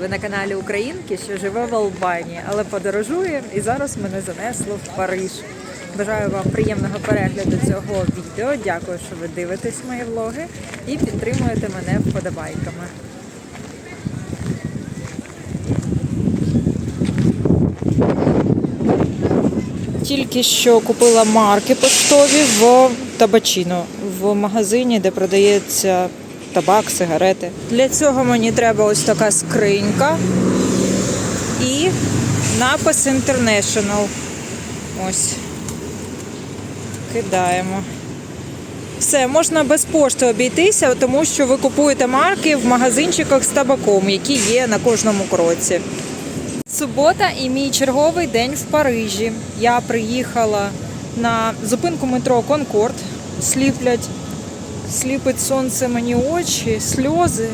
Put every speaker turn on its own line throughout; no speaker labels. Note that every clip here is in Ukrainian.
Ви на каналі Українки, що живе в Албанії, але подорожує і зараз мене занесло в Париж. Бажаю вам приємного перегляду цього відео. Дякую, що ви дивитесь мої влоги і підтримуєте мене вподобайками. Тільки що купила марки поштові в Табачино, в магазині, де продається табак, сигарети. Для цього мені треба ось така скринька і напис International. Ось. Кидаємо. Все, можна без пошти обійтися, тому що ви купуєте марки в магазинчиках з табаком, які є на кожному кроці. Субота і мій черговий день в Парижі. Я приїхала на зупинку метро Конкорд. Сліплять, сліпить сонце мені очі, сльози,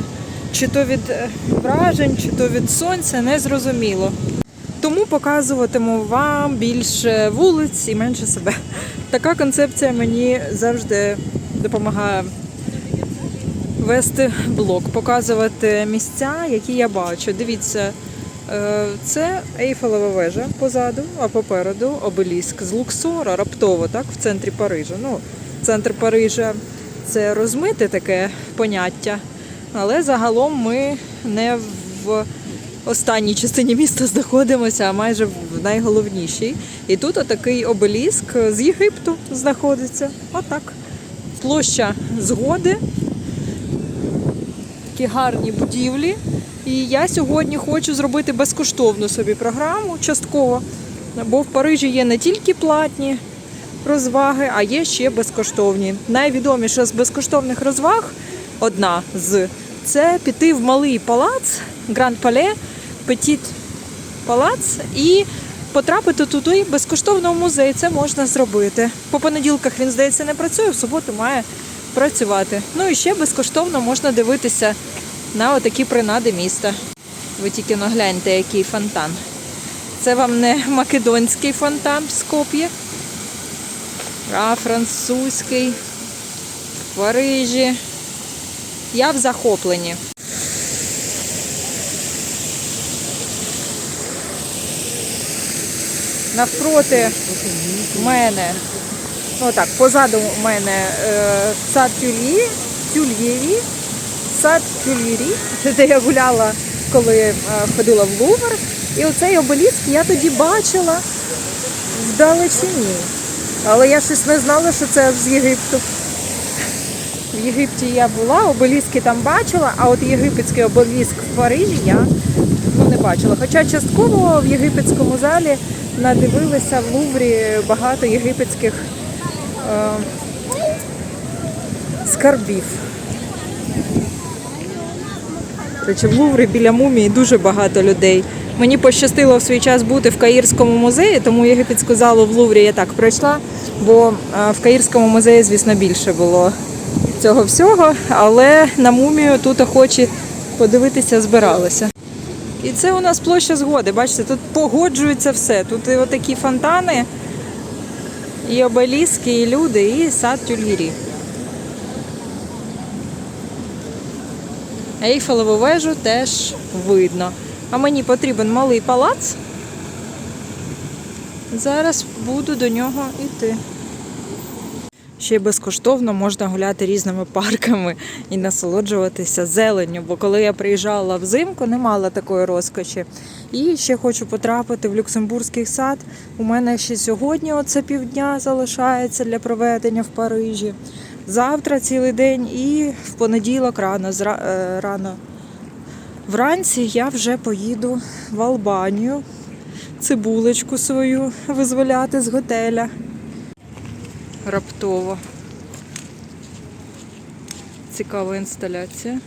чи то від е, вражень, чи то від сонця, не зрозуміло. Тому показуватиму вам більше вулиць і менше себе. Така концепція мені завжди допомагає вести блог, показувати місця, які я бачу. Дивіться, е, це Ейфелева вежа позаду, а попереду обеліск з Луксора, раптово, так, в центрі Парижа. Ну, центр Парижа це розмите таке поняття, але загалом ми не в останній частині міста знаходимося, а майже в найголовнішій. І тут отакий обеліск з Єгипту знаходиться. Отак. Площа згоди, такі гарні будівлі. І я сьогодні хочу зробити безкоштовну собі програму частково, бо в Парижі є не тільки платні розваги, а є ще безкоштовні. Найвідоміша з безкоштовних розваг одна з це піти в малий палац Гранд Пале, Петіт Палац і потрапити туди безкоштовно в музей. Це можна зробити. По понеділках він, здається, не працює, в суботу має працювати. Ну і ще безкоштовно можна дивитися на отакі принади міста. Ви тільки нагляньте, який фонтан. Це вам не македонський фонтан в Скоп'ї, а французький в Парижі. Я в захопленні. Навпроти мене, ну так, позаду мене е, сад Тюльї, Тюльєві, сад Тюльєрі, де я гуляла, коли е, ходила в Лувр. І оцей обеліск я тоді бачила вдалечині. Але я щось не знала, що це з Єгипту. В Єгипті я була, обеліски там бачила, а от єгипетський обеліск в Парижі я ну, не бачила. Хоча частково в єгипетському залі надивилися в Луврі багато єгипетських е, скарбів. Речі, в Луврі біля мумії дуже багато людей. Мені пощастило в свій час бути в Каїрському музеї, тому єгипетську залу в Луврі я так пройшла, бо е, в Каїрському музеї, звісно, більше було цього всього, але на мумію тут охочі подивитися збиралися. І це у нас площа згоди. Бачите, тут погоджується все. Тут і отакі фонтани, і обеліски, і люди, і сад тюльгірі. Ейфелеву вежу теж видно. А мені потрібен малий палац. Зараз буду до нього йти. Ще й безкоштовно можна гуляти різними парками і насолоджуватися зеленню, бо коли я приїжджала взимку, не мала такої розкоші. І ще хочу потрапити в Люксембурзький сад. У мене ще сьогодні оце півдня залишається для проведення в Парижі. Завтра цілий день і в понеділок рано, зра- е, рано вранці я вже поїду в Албанію цибулечку свою визволяти з готеля раптово. Цікава інсталяція.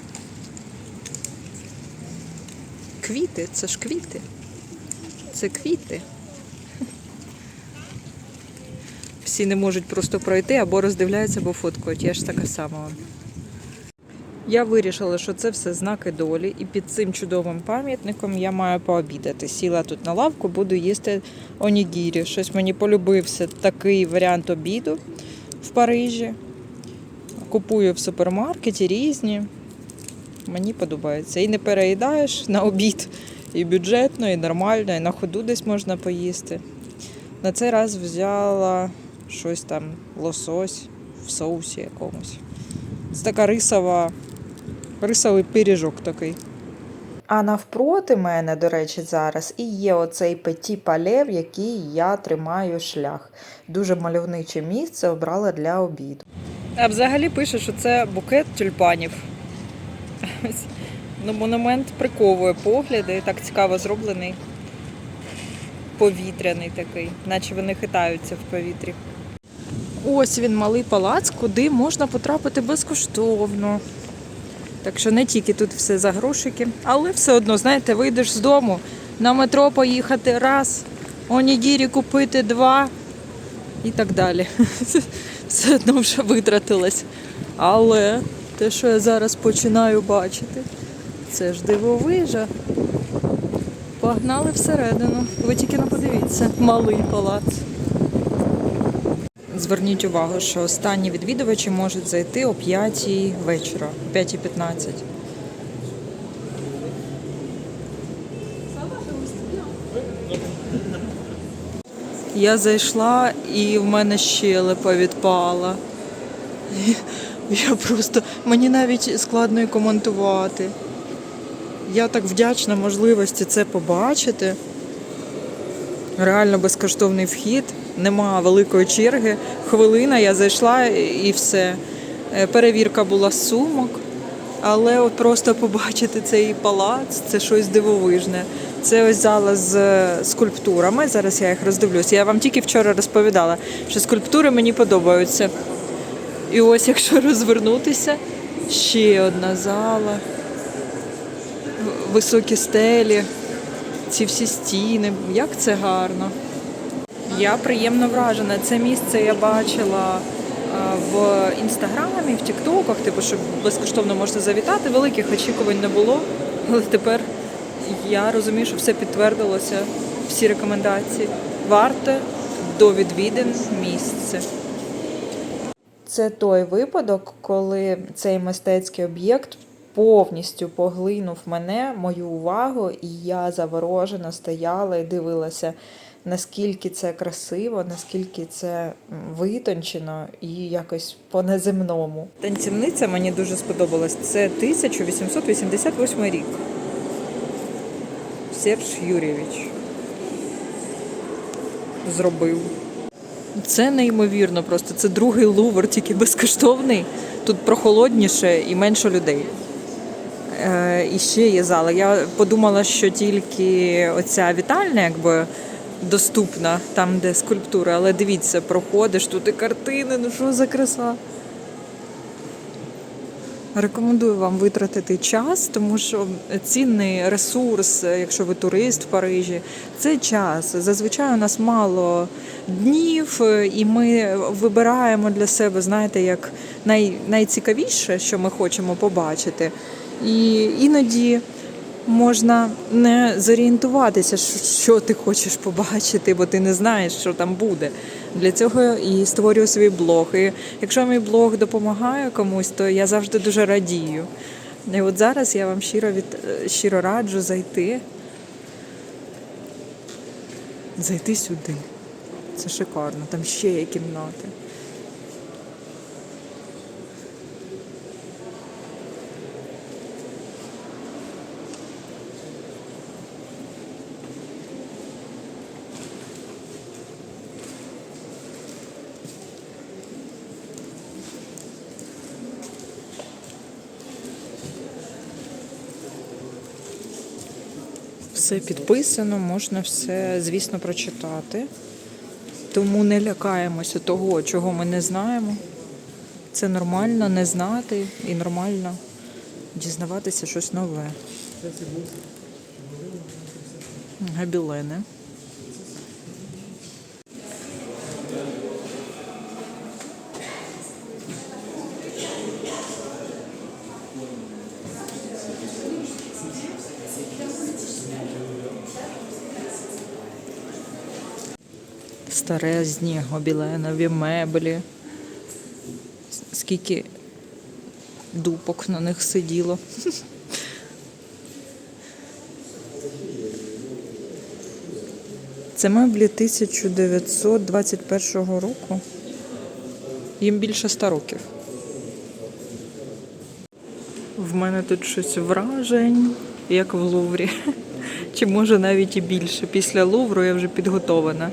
Квіти, це ж квіти. Це квіти. Всі не можуть просто пройти або роздивляються, або фоткають. Я ж така сама. Я вирішила, що це все знаки долі, і під цим чудовим пам'ятником я маю пообідати. Сіла тут на лавку, буду їсти онігірі. Щось мені полюбився такий варіант обіду в Парижі. Купую в супермаркеті різні. Мені подобається. І не переїдаєш на обід. І бюджетно, і нормально, і на ходу десь можна поїсти. На цей раз взяла щось там лосось в соусі якомусь. Це така рисова, рисовий пиріжок такий. А навпроти мене, до речі, зараз і є оцей петі пале, в який я тримаю шлях. Дуже мальовниче місце обрала для обіду. А взагалі пише, що це букет тюльпанів. Ось. Ну, монумент приковує погляди, так цікаво зроблений. Повітряний такий, наче вони хитаються в повітрі. Ось він малий палац, куди можна потрапити безкоштовно. Так що не тільки тут все за грошики, але все одно, знаєте, вийдеш з дому, на метро поїхати раз, онігірі купити два і так далі. Все одно вже витратилось. Але те, що я зараз починаю бачити, це ж дивовижа. Погнали всередину. Ви тільки не подивіться, малий палац. Зверніть увагу, що останні відвідувачі можуть зайти о 5 вечора, о 5.15. Я зайшла і в мене щелепа відпала. Я просто мені навіть складно і коментувати. Я так вдячна можливості це побачити. Реально безкоштовний вхід, нема великої черги. Хвилина я зайшла і все. Е, Перевірка була сумок, але от просто побачити цей палац це щось дивовижне. Це ось зала з е, скульптурами. Зараз я їх роздивлюся. Я вам тільки вчора розповідала, що скульптури мені подобаються. І ось, якщо розвернутися, ще одна зала, високі стелі, ці всі стіни. Як це гарно. Я приємно вражена. Це місце я бачила в інстаграмі, в Тіктоках, типу, що безкоштовно можна завітати. Великих очікувань не було, але тепер я розумію, що все підтвердилося, всі рекомендації. Варте до відвідин місце. Це той випадок, коли цей мистецький об'єкт повністю поглинув мене, мою увагу, і я заворожено стояла і дивилася, наскільки це красиво, наскільки це витончено і якось по-неземному. Танцівниця мені дуже сподобалась. Це 1888 рік. Серж Юрійович зробив. Це неймовірно просто. Це другий лувр, тільки безкоштовний. Тут прохолодніше і менше людей. Е, і ще є зала. Я подумала, що тільки оця вітальня якби доступна, там, де скульптури, але дивіться, проходиш, тут і картини, ну що за краса. Рекомендую вам витратити час, тому що цінний ресурс, якщо ви турист в Парижі, це час. Зазвичай у нас мало днів, і ми вибираємо для себе, знаєте, як най, найцікавіше, що ми хочемо побачити. І іноді можна не зорієнтуватися, що ти хочеш побачити, бо ти не знаєш, що там буде. Для цього і створюю свій блог. І якщо мій блог допомагає комусь, то я завжди дуже радію. І от зараз я вам щиро від щиро раджу зайти. Зайти сюди. Це шикарно, там ще є кімнати. Все підписано, можна все, звісно, прочитати. Тому не лякаємося того, чого ми не знаємо. Це нормально не знати і нормально дізнаватися щось нове. Габілени. старезні, гобіленові меблі, скільки дупок на них сиділо. Це меблі 1921 року. Їм більше 100 років. В мене тут щось вражень, як в Луврі. Чи може навіть і більше. Після Лувру я вже підготована.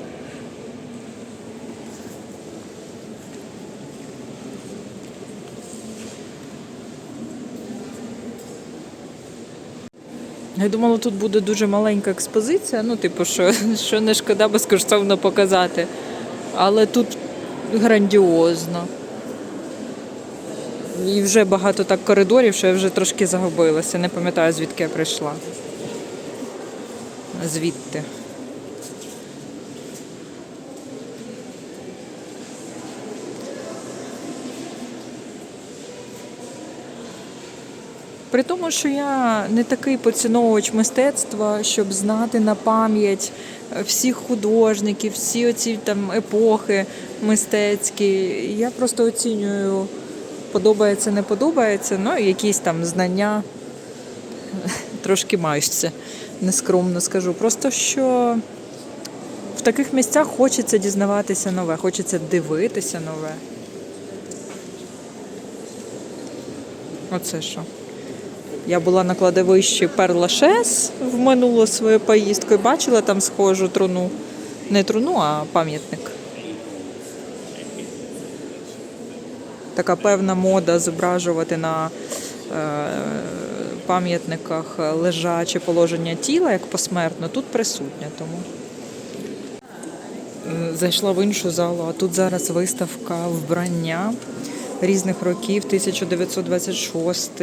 Я думала, тут буде дуже маленька експозиція, ну, типу, що, що не шкода безкоштовно показати. Але тут грандіозно. І вже багато так коридорів, що я вже трошки загубилася. Не пам'ятаю, звідки я прийшла. Звідти. При тому, що я не такий поціновувач мистецтва, щоб знати на пам'ять е, всіх художників, всі оці там епохи мистецькі. Я просто оцінюю, подобається, не подобається, ну якісь там знання трошки маєшся, нескромно скажу. Просто що в таких місцях хочеться дізнаватися нове, хочеться дивитися нове. Оце що. Я була на кладовищі Перлашес в минулу свою поїздку і бачила там схожу труну. Не труну, а пам'ятник. Така певна мода зображувати на е, пам'ятниках лежаче положення тіла як посмертно, тут присутня тому. Е, Зайшла в іншу залу, а тут зараз виставка вбрання різних років, 1926.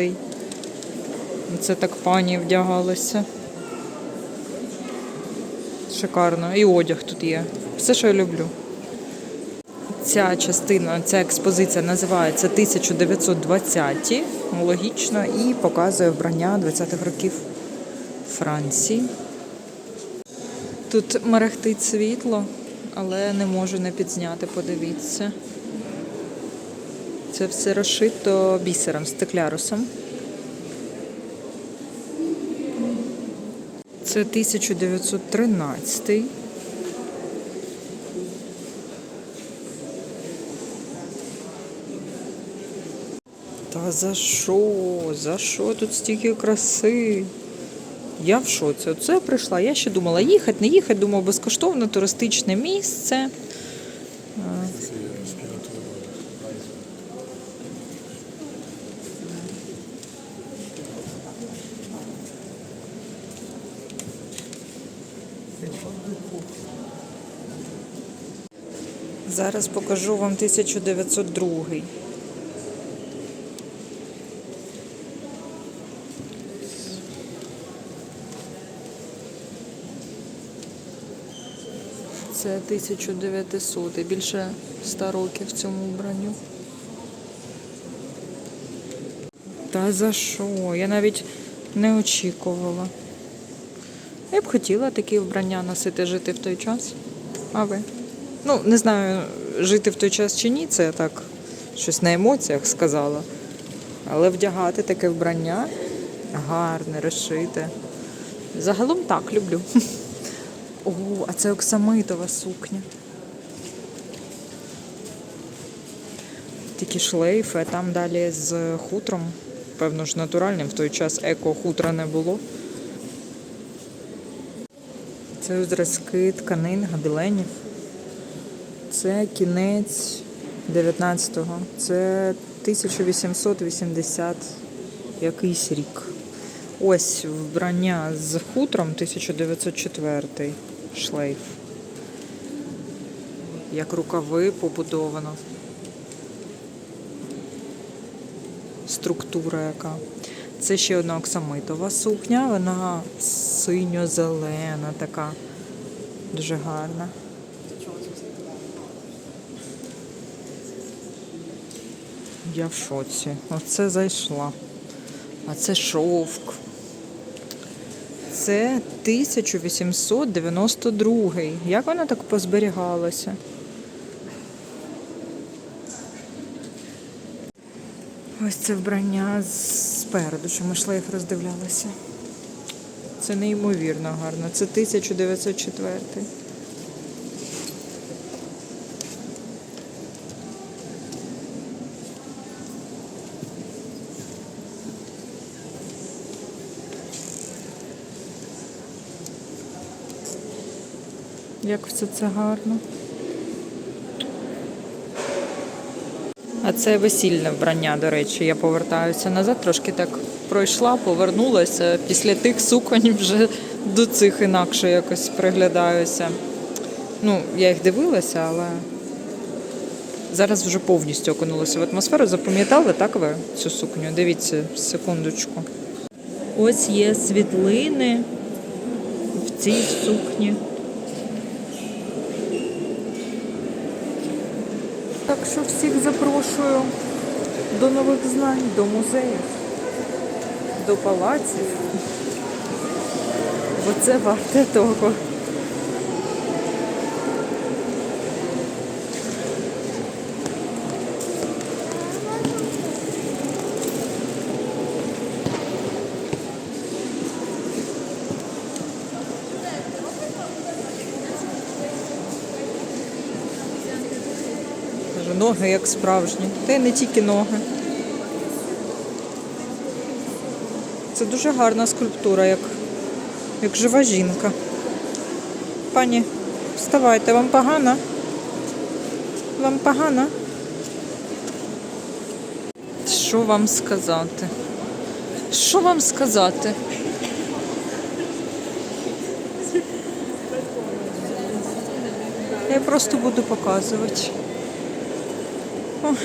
Це так пані вдягалася. Шикарно. І одяг тут є. Все, що я люблю. Ця частина, ця експозиція називається 1920-ті, логічно, і показує вбрання 20-х років Франції. Тут мерехтить світло, але не можу не підзняти, подивіться. Це все розшито бісером, стеклярусом. Це 1913. Та за що? За що тут стільки краси? Я в шоці. Оце прийшла. Я ще думала їхати, не їхати, думав, безкоштовно туристичне місце. Зараз покажу вам 1902. Це 1900, більше 100 років цьому вбранню. Та за що? Я навіть не очікувала. Я б хотіла такі вбрання носити, жити в той час. А ви? Ну, не знаю, жити в той час чи ні, це я так щось на емоціях сказала. Але вдягати таке вбрання гарне, розшите. Загалом так люблю. О, а це оксамитова сукня. Такі шлейфи, а там далі з хутром. Певно ж натуральним, в той час еко-хутра не було. Це зразки тканин, гобеленів. Це кінець 19-го. Це 1880 якийсь рік. Ось вбрання з хутром 1904 шлейф. Як рукави побудовано. Структура яка. Це ще одна оксамитова сукня, вона синьо-зелена така. Дуже гарна. Я в шоці. Оце зайшла. А це шовк. Це 1892. Як вона так позберігалася? Ось це вбрання спереду, що ми шлейф роздивлялися. Це неймовірно гарно. Це 1904. Як все це гарно. А це весільне вбрання, до речі, я повертаюся назад, трошки так пройшла, повернулася. Після тих суконь вже до цих інакше якось приглядаюся. Ну, я їх дивилася, але зараз вже повністю окунулася в атмосферу. Запам'ятали так ви цю сукню? Дивіться, секундочку. Ось є світлини в цій сукні. Так що всіх запрошую до нових знань, до музеїв, до палаців. Бо це варте того. Кажу, ноги як справжні. Та й не тільки ноги. Це дуже гарна скульптура, як, як жива жінка. Пані, вставайте, вам погано? Вам погано? Що вам сказати? Що вам сказати? Я просто буду показувати. Ох.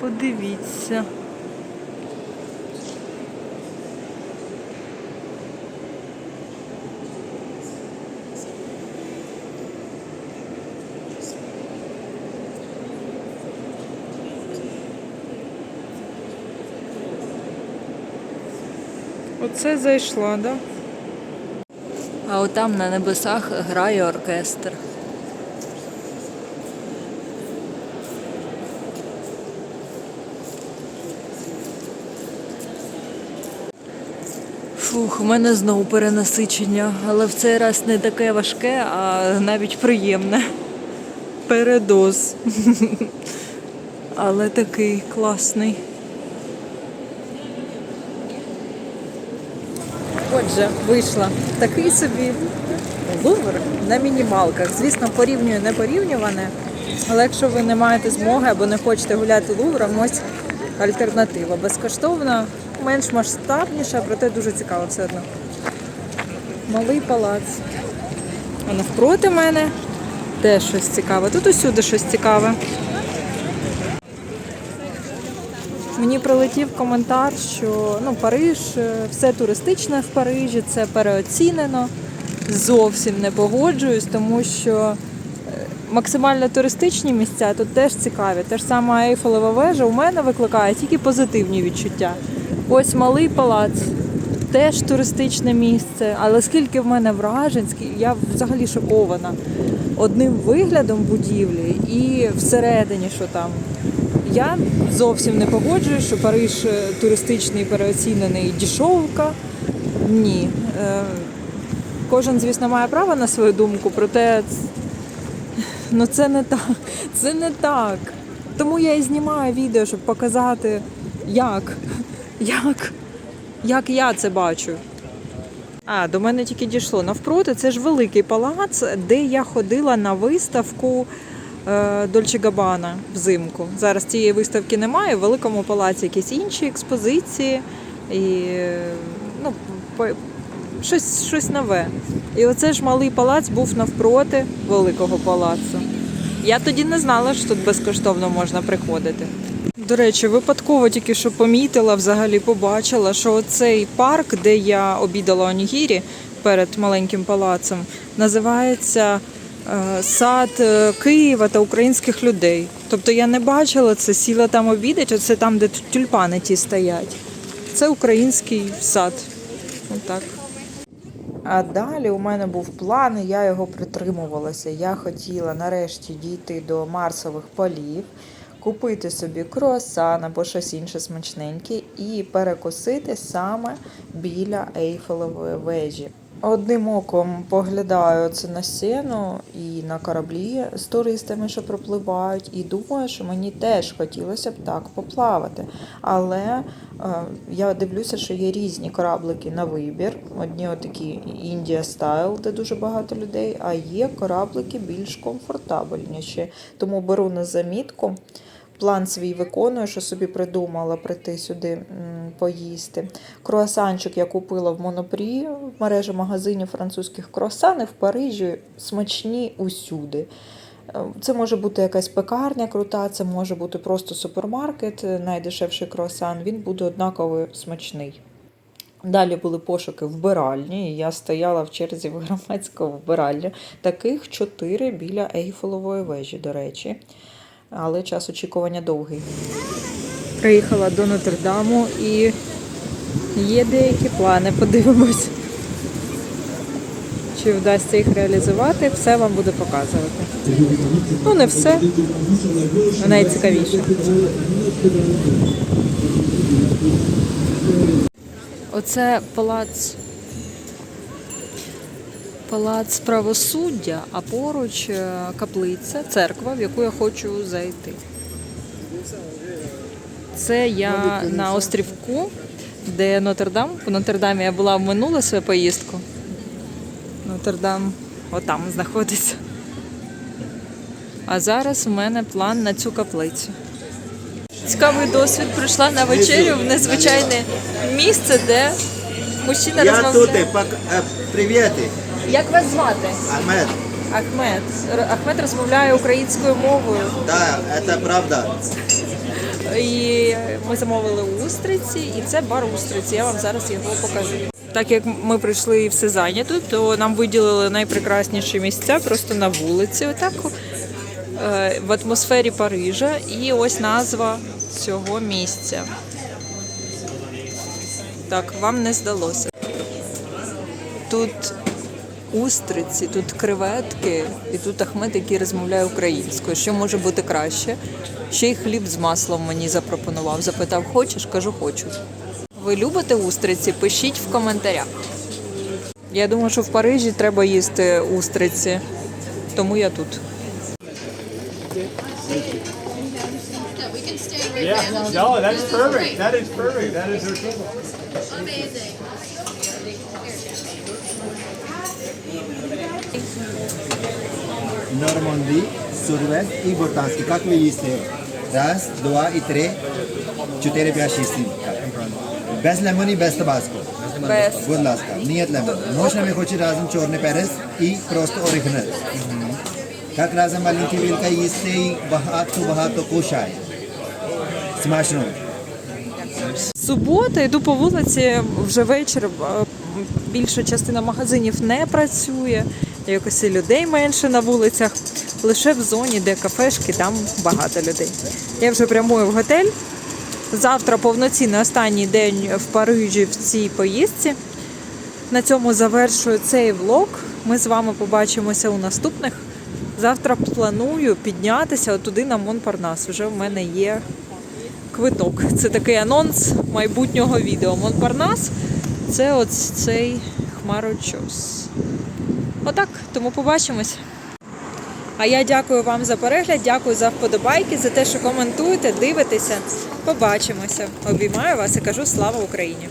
Подивіться. Оце зайшла, да? А отам на небесах грає оркестр. Фух, у мене знову перенасичення, але в цей раз не таке важке, а навіть приємне. Передоз. Але такий класний. Отже, вийшла такий собі лувр на мінімалках. Звісно, порівнюю не порівнюване, але якщо ви не маєте змоги або не хочете гуляти лувром, ось альтернатива. Безкоштовна, менш масштабніша, проте дуже цікаво все одно. Малий палац. А навпроти мене теж щось цікаве. Тут усюди щось цікаве. Мені прилетів коментар, що ну, Париж, е, все туристичне в Парижі, це переоцінено. Зовсім не погоджуюсь, тому що е, максимально туристичні місця тут теж цікаві. Те ж саме Ейфелева вежа у мене викликає тільки позитивні відчуття. Ось малий палац, теж туристичне місце, але скільки в мене вражень, я взагалі шокована одним виглядом будівлі і всередині, що там. Я зовсім не погоджуюсь, що Париж е, туристичний переоцінений дішовка. Ні. Е, Кожен, звісно, має право на свою думку, проте ну це не так. Це не так. Тому я і знімаю відео, щоб показати, як, як, як я це бачу. А, до мене тільки дійшло. Навпроти, це ж великий палац, де я ходила на виставку Дольче Габана взимку. Зараз цієї виставки немає. В великому палаці якісь інші експозиції і ну, щось, щось нове. І оце ж малий палац був навпроти великого палацу. Я тоді не знала, що тут безкоштовно можна приходити. До речі, випадково тільки що помітила, взагалі побачила, що цей парк, де я обідала онігірі перед маленьким палацем, називається сад е, Києва та українських людей. Тобто я не бачила це, сіла там обідати, оце там, де тюльпани ті стоять. Це український сад. Отак. А далі у мене був план, і я його притримувалася. Я хотіла нарешті дійти до Марсових полів, купити собі круасан або щось інше смачненьке і перекусити саме біля Ейфелевої вежі. Одним оком поглядаю це на сцену і на кораблі з туристами, що пропливають, і думаю, що мені теж хотілося б так поплавати. Але е, я дивлюся, що є різні кораблики на вибір. Одні отакі India Style, де дуже багато людей, а є кораблики більш комфортабельніші. Тому беру на замітку. План свій виконую, що собі придумала прийти сюди поїсти. Круасанчик я купила в Монопрі в мережі магазинів французьких круасани в Парижі смачні усюди. Е, Це може бути якась пекарня крута, це може бути просто супермаркет, е, найдешевший круасан, він буде однаково смачний. Далі були пошуки вбиральні, і я стояла в черзі в громадську вбиральню. Таких чотири біля Ейфелевої вежі, до речі. Але час очікування довгий. Приїхала до Нотр-Даму і є деякі плани, подивимось. Чи вдасться їх реалізувати, все вам буду показувати. Ну, не все, найцікавіше. Оце палац. Палац правосуддя, а поруч е, каплиця, церква, в яку я хочу зайти. Це я на острівку, де Нотр-Дам. В Нотр-Дамі я була в минулу свою поїздку. Нотр-Дам отам знаходиться. А зараз у мене план на цю каплицю. Цікавий досвід прийшла на вечерю в незвичайне місце, де мужчина
Я тут,
розмовляє.
е, привіт,
Як вас звати?
Ахмед.
Ахмед. Ахмед розмовляє українською мовою.
Да, це правда.
І ми замовили устриці, і це бар устриці. Я вам зараз його покажу. Так як ми прийшли і все зайнято, то нам виділили найпрекрасніші місця просто на вулиці, отак е, в атмосфері Парижа. І ось назва цього місця. Так, вам не здалося. Тут устриці, тут креветки, і тут Ахмед, який розмовляє українською. Що може бути краще? Ще й хліб з маслом мені запропонував. Запитав, хочеш? Кажу, хочу. Ви любите устриці? Пишіть в коментарях. Я думаю, що в Парижі треба їсти устриці, тому я тут.
Yeah, no, that is perfect. That is perfect. That is her
Amazing.
Сурвет і ботанський. Як ви їсте? Раз, два і три, чотири, п'ять, шість, сім. Без лимону і без табаско.
Без.
Будь ласка, нієт лимон. Можна ми хоче разом чорний перець і просто оригінал. Як разом маленькі вілка їсти і багато-багато кушає. Смачно.
Субота, йду по вулиці вже вечір. Більша частина магазинів не працює, якось і людей менше на вулицях. Лише в зоні, де кафешки, там багато людей. Я вже прямую в готель. Завтра повноцінний останній день в Парижі в цій поїздці. На цьому завершую цей влог. Ми з вами побачимося у наступних. Завтра планую піднятися туди на Монпарнас. Вже в мене є квиток. Це такий анонс майбутнього відео. Монпарнас це ось цей хмарочос. Отак, тому побачимось. А я дякую вам за перегляд, дякую за вподобайки, за те, що коментуєте, дивитеся. Побачимося. Обіймаю вас і кажу слава Україні!